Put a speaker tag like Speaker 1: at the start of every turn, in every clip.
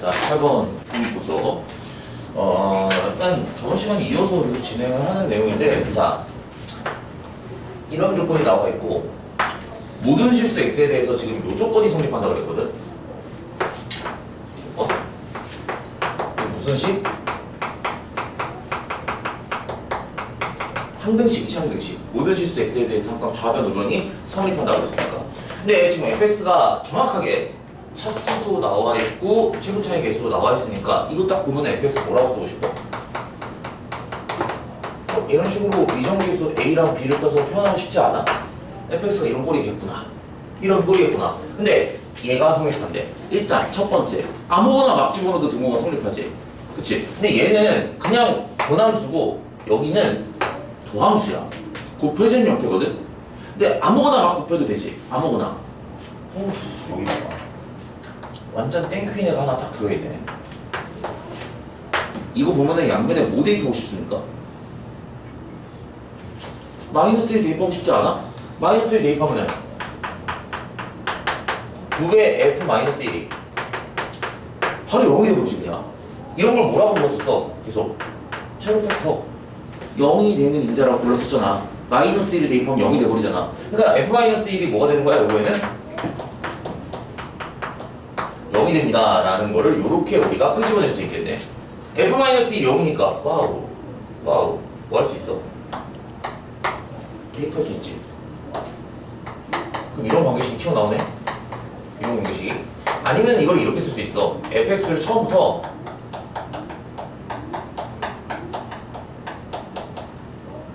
Speaker 1: 자, 8번 보죠. 어, 일단 저번 시간에 이어서 진행을 하는 내용인데, 자, 이런 조건이 나와 있고, 모든 실수 x에 대해서 지금 요 조건이 성립한다고 그랬거든. 어? 무슨 식? 항등식이지 항등식. 모든 실수 x에 대해서 항상 좌변 우변이 성립한다고 그랬으니까. 근데 지금 fx가 정확하게 차수도 나와 있고 최고차의 개수도 나와 있으니까 이거 딱 보면 fx 뭐라고 쓰고 싶어? 어, 이런 식으로 이정계수 a랑 b를 써서 표현하고 싶지 않아? fx가 이런 꼴이겠구나. 이런 꼴이겠구나. 근데 얘가 성립한대. 일단 첫 번째 아무거나 막 집어넣어도 등호가 성립하지. 그치? 근데 얘는 그냥 변함수고 여기는 도함수야. 곱해진 형태거든. 근데 아무거나 막 곱해도 되지. 아무거나. 어우, 여기다가 완전 땡큐인 애가 하나 딱 들어있네. 이거 보면은 양면에 뭐 대입하고 싶습니까? 마이너스 1 대입하고 싶지 않아? 마이너스 1 대입하면은 9배 F 마이너스 1이 바로 0이 되버리지 그냥 이런 걸 뭐라고 불렀었어? 계속 최고 팩터 0이 되는 인자라고 불렀었잖아 마이너스 1을 대입하면 0이 돼버리잖아 그러니까 F 마이너스 1이 뭐가 되는 거야 이거에는? 0이 됩니다 라는 거를 이렇게 우리가 끄집어낼 수 있겠네. F 마이너스 1이 0이니까 와우 와우 뭐 할 수 있어? 대입할 수 있지. 그럼 이런 관계식이 튀어나오네? 이런 관계식이? 아니면 이걸 이렇게 쓸 수 있어? Fx를 처음부터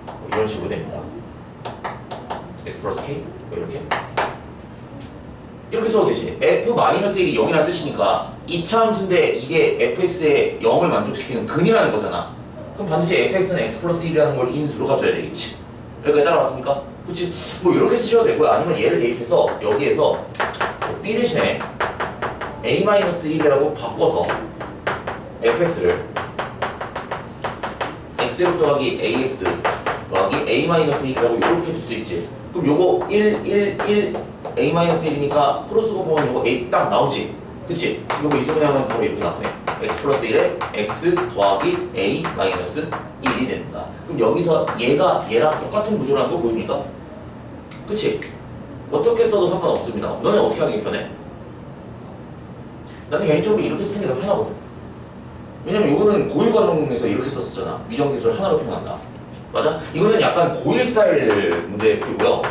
Speaker 1: 뭐 이런 식으로 됩니다. X 플러스 k? 뭐 이렇게 이렇게 써도 되지. F-1이 0이라는 뜻이니까 이차 함수인데 이게 fx의 0을 만족시키는 근이라는 거잖아. 그럼 반드시 fx는 x 플러스 1이라는 걸 인수로 가져야 되겠지. 여기까지 따라왔습니까? 그치? 뭐 이렇게 쓰셔도 되고요. 아니면 얘를 대입해서 여기에서 b 대신에 a-1이라고 바꿔서 fx를 x6 더하기 ax 더하기 a-1이라고 이렇게 둘수 있지. 그럼 요거 1, 1, 1 a-1이니까 크로스 곱하면 요거 a 딱 나오지 그치? 요거 이소문하면 바로 이렇게 나오네 x 플러스 1에 x 더하기 a 마이너스 1이 된다 그럼 여기서 얘가 얘랑 똑같은 구조라는 거 보입니까? 그치? 어떻게 써도 상관없습니다 너는 어떻게 하는 게 편해? 나는 개인적으로 이렇게 쓰는 게 더 편하거든. 왜냐면 이거는 고1 과정에서 이렇게 썼었잖아. 미정계수를 하나로 표현한다. 맞아? 이거는 약간 고1 스타일 문제 풀고요.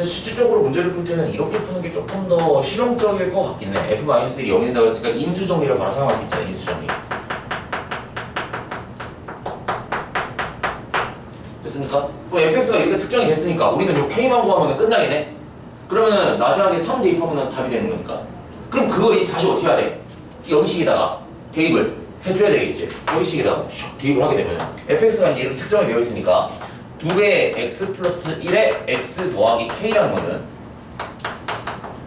Speaker 1: 그래서 실질적으로 문제를 풀 때는 이렇게 푸는 게 조금 더 실용적일 것 같긴 해. F-1이 0이 된다고 했으니까 인수정리를 바로 사용할 수 있잖아. 인수정리. 됐습니까? 그럼 fx가 이렇게 특정이 됐으니까 우리는 요 k만 구하면 끝나겠네? 그러면은 나중에 3 대입하면 답이 되는 거니까. 그럼 그걸 이제 다시 어떻게 해야 돼? 여기식에다가 대입을 해줘야 되겠지. 여기식에다가 슉 대입을 하게 되면 fx가 이제 이렇게 특정이 되어 있으니까 2배의 x 플러스 1의 x 더하기 k라는 거는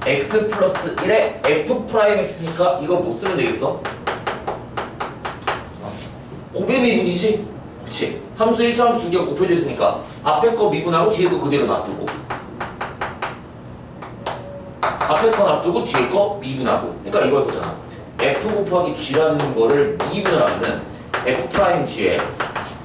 Speaker 1: x 플러스 1의 f 프라임 x니까 이거 못 쓰면 되겠어? 고배 미분이지? 그치? 함수 1차 함수 두 개가 곱해져 있으니까 앞에 거 미분하고 뒤에 거 그대로 놔두고 앞에 거 놔두고 뒤에 거 미분하고 그러니까 이걸 썼잖아 f 곱하기 g라는 거를 미분을 하면은 f 프라임 g에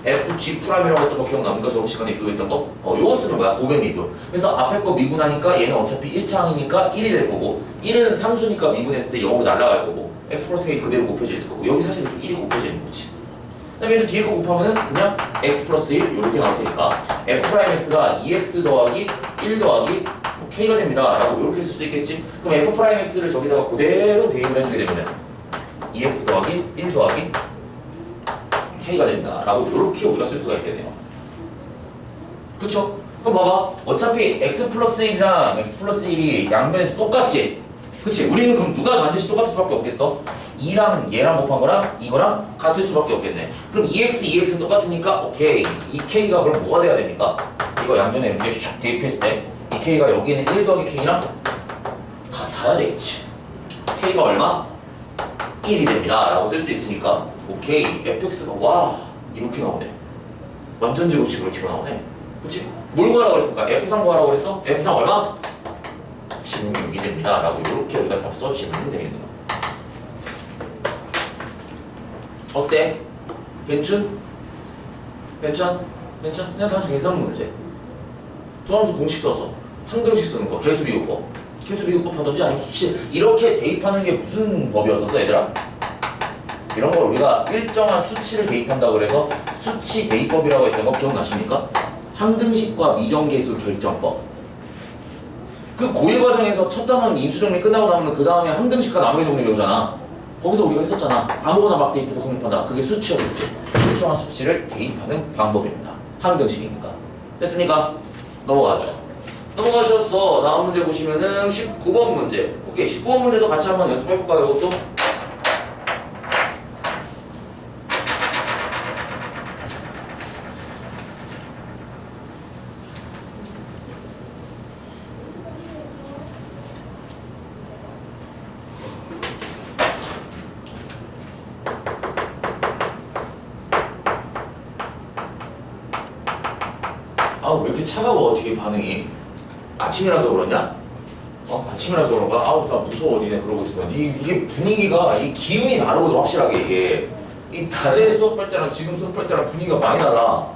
Speaker 1: f g 프라임이라고 했던 거 기억납니까? 저번 시간에 비교했던 거? 어 요거 쓰는 거야 고배 미분 그래서 앞에 거 미분하니까 얘는 어차피 1차항이니까 1이 될 거고 1은 상수니까 미분했을 때 0으로 날아갈 거고 x 플러스 k 그대로 곱해져 있을 거고 여기 사실 이렇게 1이 곱해져 있는 거지 그 다음에 얘도 뒤에 거 곱하면은 그냥 x 플러스 1 이렇게 나올 테니까 f 프라임 x가 2x 더하기 1 더하기 뭐 k가 됩니다 라고 이렇게 쓸 수 있겠지 그럼 f 프라임 x를 저기다가 그대로 대입을 해주게 되면 2x 더하기 1 더하기 k가 됩니다 라고 이렇게 우리가 쓸 수가 있겠네요 그쵸? 그럼 봐봐 어차피 x 플러스 1이랑 x 플러스 1이 양변에서 똑같지 그치? 우리는 그럼 누가 반드시 똑같을 수밖에 없겠어? 2랑 얘랑 곱한 거랑 이거랑 같을 수밖에 없겠네 그럼 2x, 2x는 똑같으니까 오케이 이 k가 그럼 뭐가 돼야 됩니까? 이거 양변에 이렇게 슉 대입했을 때이 k가 여기에는 1 더하기 k랑 같아야 되겠지 k가 얼마? 1이 됩니다 라고 쓸 수 있으니까 오케이 fx가 와 이렇게 나오네 완전 제곱식으로 튀어나오네 그치? 뭘 구하라고 그랬을까? f3 구하라고 그랬어? f3 얼마? 16이 됩니다 라고 이렇게 우리가 답 써주시면 되겠네요 어때? 괜춘? 괜찮? 괜찮? 그냥 단순 계산 문제. 도함수 공식 써서 항등식 쓰는 거 개수 비교법 개수 비교법 하든지 아니면 수치 이렇게 대입하는 게 무슨 법이었었어 얘들아? 이런 걸 우리가 일정한 수치를 대입한다 그래서 수치 대입법이라고 했던 거 기억나십니까? 항등식과 미정계수 결정법. 그 고1 과정에서 첫 단원 인수정리 끝나고 나면 그 다음에 항등식과 나머지 정리 배우잖아. 거기서 우리가 했었잖아. 아무거나 막 대입해서 성립한다. 그게 수치였었지. 일정한 수치를 대입하는 방법입니다. 항등식이니까. 됐습니까? 넘어가죠. 넘어가셨어 다음 문제 보시면은 19번 문제. 오케이 19번 문제도 같이 한번 연습해볼까요 이것도? 차가워 뒤에 반응이? 아침이라서 그러냐? 어? 아침이라서 그런가? 아우 나 무서워 니네 그러고 있으면 이, 이게 분위기가 이 기운이 다르거든 확실하게 이게. 이 낮에 수업할 때랑 지금 수업할 때랑 분위기가 많이 달라